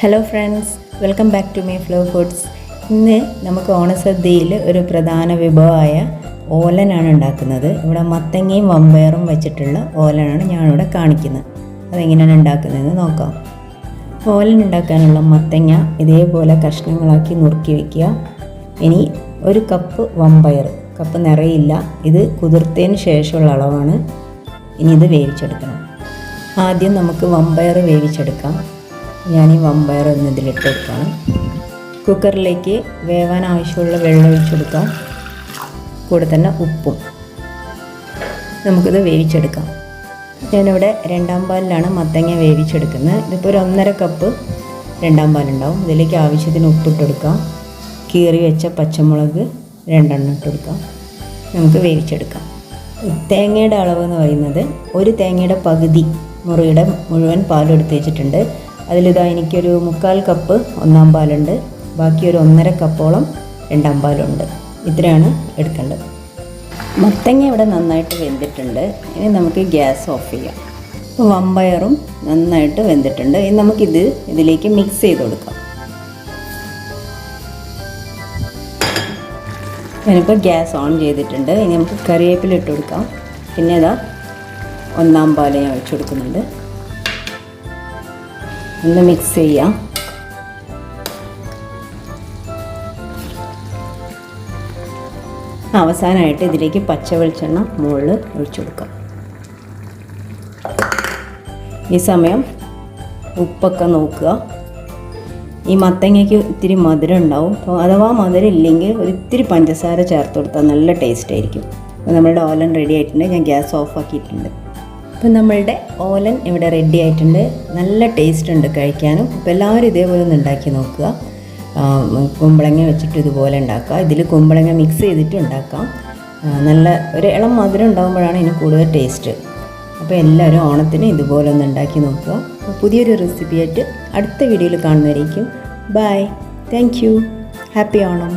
Hello friends welcome back to my flow foods ഇന്ന് നമുക്ക് ഓണസദ്യയിൽ ഒരു പ്രധാന വിഭവമായ ഓലനാണ് ഉണ്ടാക്കുന്നത്. ഇവിടെ മത്തങ്ങയും വമ്പയറും വെച്ചിട്ടുള്ള ഓലനാണ് ഞാനിവിടെ കാണിക്കുന്നത്. അതെങ്ങനെയാണ് ഉണ്ടാക്കുന്നതെന്ന് നോക്കാം. ഓലൻ ഉണ്ടാക്കാനുള്ള മത്തങ്ങ ഇതേപോലെ കഷ്ണങ്ങളാക്കി നുറുക്കി വയ്ക്കുക ഇനി ഒരു കപ്പ് വമ്പയർ. കപ്പ് നിറയില്ല. ഇത് കുതിർത്തതിന് ശേഷമുള്ള അളവാണ്. ഇനി ഇത് വേവിച്ചെടുക്കണം. ആദ്യം നമുക്ക് വമ്പയർ വേവിച്ചെടുക്കാം. ഞാൻ ഈ വമ്പയർ ഒന്ന് ഇതിലിട്ട് കുക്കറിലേക്ക് വേവാൻ ആവശ്യമുള്ള വെള്ളം ഒഴിച്ചെടുക്കാം കൂടെ തന്നെ ഉപ്പും. നമുക്കിത് വേവിച്ചെടുക്കാം. ഞാനിവിടെ രണ്ടാം പാലിലാണ് മത്തങ്ങ വേവിച്ചെടുക്കുന്നത്. ഇതിപ്പോൾ ഒരു ഒന്നര കപ്പ് രണ്ടാം പാലുണ്ടാവും. ഇതിലേക്ക് ആവശ്യത്തിന് ഉപ്പിട്ട് കൊടുക്കാം. കീറി വെച്ച പച്ചമുളക് രണ്ടെണ്ണം ഇട്ട് കൊടുക്കാം. നമുക്ക് വേവിച്ചെടുക്കാം. തേങ്ങയുടെ അളവ് എന്ന് പറയുന്നത് ഒരു തേങ്ങയുടെ പകുതി മുറിയുടെ മുഴുവൻ പാലും എടുത്ത് വെച്ചിട്ടുണ്ട്. അതിലിതാ എനിക്കൊരു മുക്കാൽ കപ്പ് ഒന്നാം പാലുണ്ട്. ബാക്കി ഒരു ഒന്നര കപ്പോളം രണ്ടാം പാലുണ്ട്. ഇത്രയാണ് എടുക്കേണ്ടത്. മത്തങ്ങ ഇവിടെ നന്നായിട്ട് വെന്തിട്ടുണ്ട്. ഇനി നമുക്ക് ഗ്യാസ് ഓഫ് ചെയ്യാം. അപ്പോൾ വമ്പയറും നന്നായിട്ട് വെന്തിട്ടുണ്ട്. ഇനി നമുക്കിത് ഇതിലേക്ക് മിക്സ് ചെയ്ത് കൊടുക്കാം. ഞാനിപ്പോൾ ഗ്യാസ് ഓൺ ചെയ്തിട്ടുണ്ട്. ഇനി നമുക്ക് കറിവേപ്പില ഇട്ട് കൊടുക്കാം. പിന്നെ അതാ ഒന്നാം പാൽ ഞാൻ ഒഴിച്ചു കൊടുക്കുന്നുണ്ട്. ഒന്ന് മിക്സ് ചെയ്യാം. അവസാനമായിട്ട് ഇതിലേക്ക് പച്ച വെളിച്ചെണ്ണ മുകളിൽ ഒഴിച്ചു കൊടുക്കാം. ഈ സമയം ഉപ്പൊക്കെ നോക്കുക. ഈ മത്തങ്ങയ്ക്ക് ഇത്തിരി മധുരം ഉണ്ടാവും. അപ്പോൾ അഥവാ മധുരം ഇല്ലെങ്കിൽ ഒരിത്തിരി പഞ്ചസാര ചേർത്ത് കൊടുത്താൽ നല്ല ടേസ്റ്റ് ആയിരിക്കും. നമ്മളുടെ ഓലൻ റെഡി ആയിട്ടുണ്ട്. ഞാൻ ഗ്യാസ് ഓഫ് ആക്കിയിട്ടുണ്ട്. അപ്പോൾ നമ്മളുടെ ഓലൻ ഇവിടെ റെഡി ആയിട്ടുണ്ട്. നല്ല ടേസ്റ്റ് ഉണ്ട് കഴിക്കാനും. അപ്പോൾ എല്ലാവരും ഇതേപോലെ ഒന്ന് ഉണ്ടാക്കി നോക്കുക. കുമ്പളങ്ങ വെച്ചിട്ട് ഇതുപോലെ ഉണ്ടാക്കുക. ഇതിൽ കുമ്പളങ്ങ മിക്സ് ചെയ്തിട്ട് ഉണ്ടാക്കാം. നല്ല ഒരു ഇളം മധുരം ഉണ്ടാകുമ്പോഴാണ് ഇതിന് കൂടുതൽ ടേസ്റ്റ് അപ്പോൾ എല്ലാവരും ഓണത്തിന് ഇതുപോലെ ഒന്ന് ഉണ്ടാക്കി നോക്കുക. പുതിയൊരു റെസിപ്പി ആയിട്ട് അടുത്ത വീഡിയോയിൽ കാണുന്നതായിരിക്കും bye thank you happy Onam.